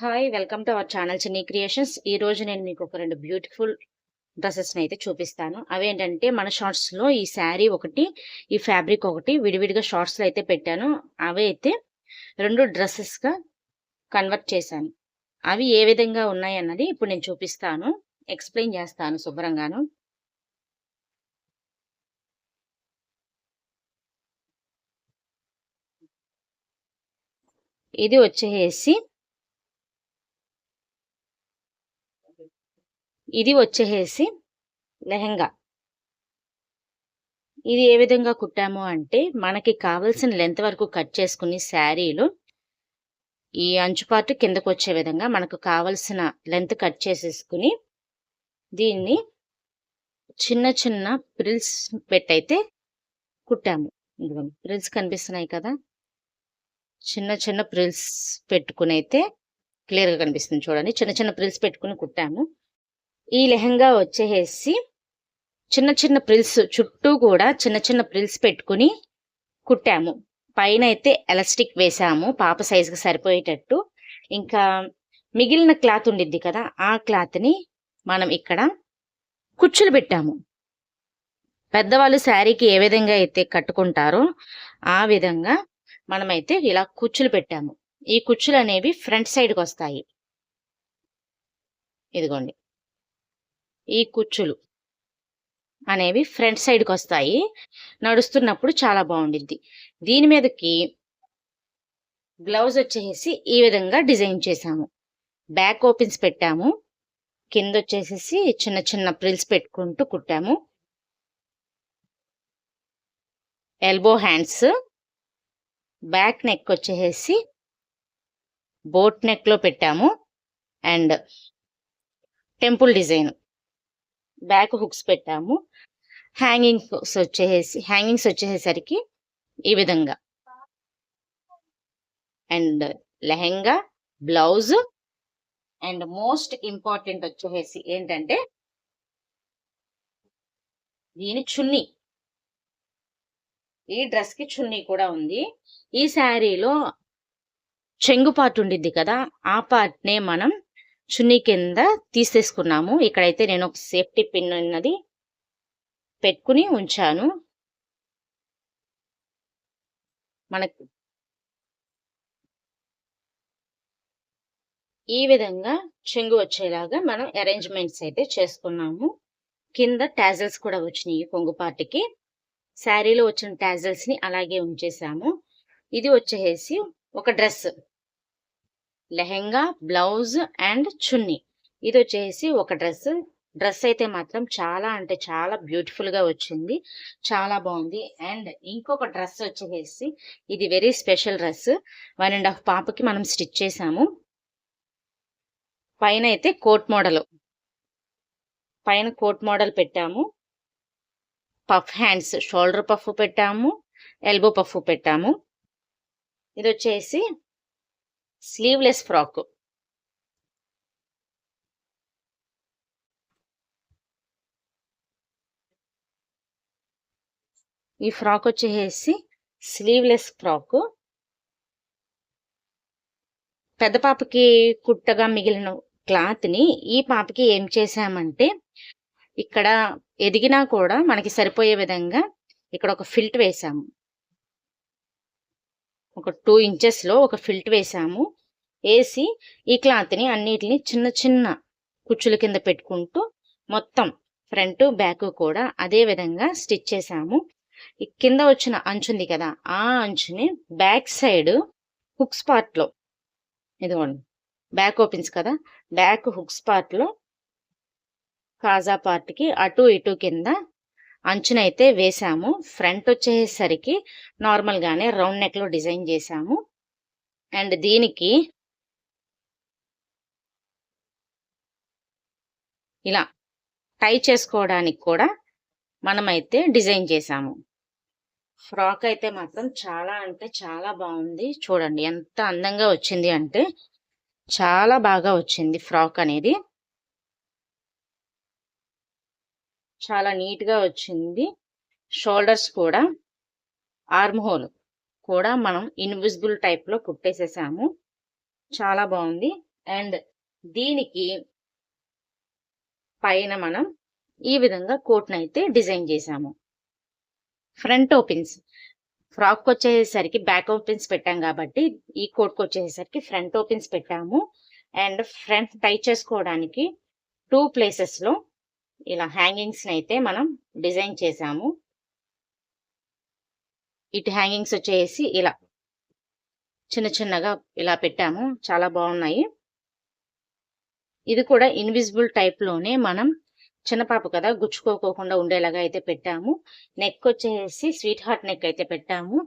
Hi welcome to our channel Chinni creations ఈ రోజు నేను మీకు ఒక రెండు బ్యూటిఫుల్ డ్రెస్సెస్ని అయితే చూపిస్తాను. అవేంటంటే మన షార్ట్స్లో ఈ శారీ ఒకటి ఈ ఫ్యాబ్రిక్ ఒకటి విడివిడిగా షార్ట్స్లో అయితే పెట్టాను. అవి అయితే రెండు డ్రెస్సెస్గా కన్వర్ట్ చేశాను. అవి ఏ విధంగా ఉన్నాయి అన్నది ఇప్పుడు నేను చూపిస్తాను. ఎక్స్ప్లెయిన్ చేస్తాను శుభ్రంగాను. ఇది వచ్చేసి ఇది వచ్చేసి లెహంగా. ఇది ఏ విధంగా కుట్టాము అంటే మనకి కావలసిన లెంత్ వరకు కట్ చేసుకుని శారీలో ఈ అంచు పార్ట్ కిందకు వచ్చే విధంగా మనకు కావలసిన లెంత్ కట్ చేసేసుకుని దీన్ని చిన్న చిన్న ప్రిల్స్ పెట్టయితే కుట్టాము. ఇదిగోండి ప్రిల్స్ కనిపిస్తున్నాయి కదా? చిన్న చిన్న ప్రిల్స్ పెట్టుకుని అయితే క్లియర్గా కనిపిస్తుంది చూడండి. చిన్న చిన్న ప్రిల్స్ పెట్టుకుని కుట్టాము. ఈ లెహంగా వచ్చేసి చిన్న చిన్న ప్రిల్స్ చుట్టూ కూడా చిన్న చిన్న ప్రిల్స్ పెట్టుకుని కుట్టాము. పైన అయితే ఎలాస్టిక్ వేసాము పాప సైజుకి సరిపోయేటట్టు. ఇంకా మిగిలిన క్లాత్ ఉండిద్ది కదా ఆ క్లాత్ని మనం ఇక్కడ కుచ్చులు పెట్టాము. పెద్దవాళ్ళు శారీకి ఏ విధంగా అయితే కట్టుకుంటారో ఆ విధంగా మనమైతే ఇలా కుచ్చులు పెట్టాము. ఈ కుచ్చులు అనేవి ఫ్రంట్ సైడ్కి వస్తాయి. ఇదిగోండి. ఈ కుచ్చులు అనేవి ఫ్రంట్ సైడ్కి వస్తాయి. నడుస్తున్నప్పుడు చాలా బాగుండిద్ది. దీని మీదకి గ్లౌజ్ వచ్చేసి ఈ విధంగా డిజైన్ చేసాము బ్యాక్ ఓపెన్స్ పెట్టాము. కింద వచ్చేసేసి చిన్న చిన్న ప్రిల్స్ పెట్టుకుంటూ కుట్టాము. ఎల్బో హ్యాండ్స్ బ్యాక్ నెక్ వచ్చేసి బోట్ నెక్లో పెట్టాము. And temple design. Back hooks పెట్టాము. హ్యాంగింగ్స్ వచ్చేసి హ్యాంగింగ్స్ వచ్చేసరికి ఈ విధంగా. And lehenga blouse and most important వచ్చేసి ఏంటంటే దీని చున్నీ. ఈ డ్రెస్కి చున్నీ కూడా ఉంది. ఈ శారీలో చెంగు పార్ట్ ఉండిద్ది కదా ఆ పార్ట్నే మనం చున్నీ కింద తీసేసుకున్నాము. ఇక్కడైతే నేను ఒక సేఫ్టీ పిన్ ఉన్నది పెట్టుకుని ఉంచాను. మనకు ఈ విధంగా చెంగు వచ్చేలాగా మనం అరేంజ్మెంట్స్ అయితే చేసుకున్నాము. కింద టాజల్స్ కూడా వచ్చినాయి కొంగుపాటికి శారీలో వచ్చిన టాజల్స్ని అలాగే ఉంచేసాము. ఇది వచ్చేసి ఒక dress lehenga blouse and chunni. ఇది వచ్చేసి ఒక డ్రెస్. డ్రెస్ అయితే మాత్రం చాలా అంటే చాలా బ్యూటిఫుల్గా వచ్చింది. చాలా బాగుంది. అండ్ ఇంకొక డ్రెస్ వచ్చేసి ఇది very special dress. One and half పాపకి మనం స్టిచ్ చేసాము. పైన అయితే కోట్ మోడల్. పైన కోట్ మోడల్ పెట్టాము. Puff hands. షోల్డర్ పఫ్ పెట్టాము. ఎల్బో పఫ్ పెట్టాము. ఇది వచ్చేసి స్లీవ్లెస్ ఫ్రాక్ ఈ ఫ్రాక్ వచ్చేసి స్లీవ్లెస్ ఫ్రాక్ పెద్ద పాపకి కుట్టగా మిగిలిన క్లాత్ని ఈ పాపకి ఏం చేసామంటే ఇక్కడ ఎదిగినా కూడా మనకి సరిపోయే విధంగా ఇక్కడ ఒక ఫిల్ట్ వేసాము ఒక టూ ఇంచెస్లో ఒక ఫిల్ట్ వేసాము. వేసి ఈ క్లాత్ని అన్నిటిని చిన్న చిన్న కుచ్చుల కింద పెట్టుకుంటూ మొత్తం ఫ్రంట్ బ్యాక్ కూడా అదే విధంగా స్టిచ్ చేసాము. కింద వచ్చిన అంచు ఉంది కదా ఆ అంచుని బ్యాక్ సైడ్ హుక్స్ పార్ట్లో ఇదిగోండి బ్యాక్ ఓపెన్స్ కదా బ్యాక్ హుక్స్ పార్ట్లో కాజా పార్ట్కి అటు ఇటు కింద అంచునైతే వేసాము. ఫ్రంట్ వచ్చేసరికి నార్మల్గానే రౌండ్ నెక్లో డిజైన్ చేసాము. అండ్ దీనికి ఇలా టై చేసుకోవడానికి కూడా మనమైతే డిజైన్ చేసాము. ఫ్రాక్ అయితే మాత్రం చాలా అంటే చాలా బాగుంది. చూడండి ఎంత అందంగా వచ్చింది అంటే చాలా బాగా వచ్చింది ఫ్రాక్ అనేది. చాలా నీట్గా వచ్చింది. షోల్డర్స్ కూడా ఆర్మ్ హోల్ కూడా మనం ఇన్విజిబుల్ టైప్లో కుట్టేసేసాము. చాలా బాగుంది. అండ్ దీనికి పైన మనం ఈ విధంగా కోట్ని అయితే డిజైన్ చేసాము. ఫ్రంట్ ఓపెన్స్ ఫ్రాక్ వచ్చేసరికి బ్యాక్ ఓపెన్స్ పెట్టాం కాబట్టి ఈ కోట్కి వచ్చేసరికి ఫ్రంట్ ఓపెన్స్ పెట్టాము. అండ్ ఫ్రంట్ టై చేసుకోవడానికి టూ ప్లేసెస్లో ఇలా హ్యాంగింగ్స్ని అయితే మనం డిజైన్ చేసాము. ఇటు హ్యాంగింగ్స్ వచ్చేసి ఇలా చిన్న చిన్నగా ఇలా పెట్టాము. చాలా బాగున్నాయి. ఇది కూడా ఇన్విజిబుల్ టైప్లోనే మనం చిన్నపాప కదా గుచ్చుకోకోకుండా ఉండేలాగా అయితే పెట్టాము. నెక్ వచ్చేసి స్వీట్ హార్ట్ నెక్ అయితే పెట్టాము.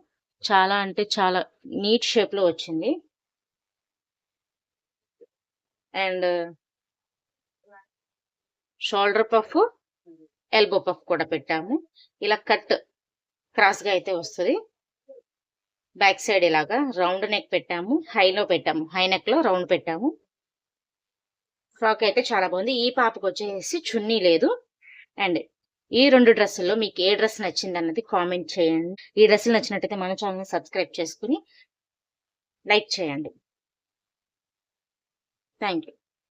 చాలా అంటే చాలా నీట్ షేప్లో వచ్చింది. And shoulder puff elbow puff కూడా పెట్టాము. ఇలా కట్ క్రాస్గా అయితే వస్తుంది. బ్యాక్ సైడ్ ఇలాగా రౌండ్ నెక్ పెట్టాము. హైలో పెట్టాము. హై నెక్లో రౌండ్ పెట్టాము. ఫ్రాక్ అయితే చాలా బాగుంది. ఈ పాపకు వచ్చేసి చున్నీ లేదు. అండ్ ఈ రెండు డ్రెస్సుల్లో మీకు ఏ డ్రెస్ నచ్చింది అన్నది కామెంట్ చేయండి. ఈ డ్రెస్సులు నచ్చినట్టయితే మన ఛానల్ని సబ్స్క్రైబ్ చేసుకుని లైక్ చేయండి. Thank you.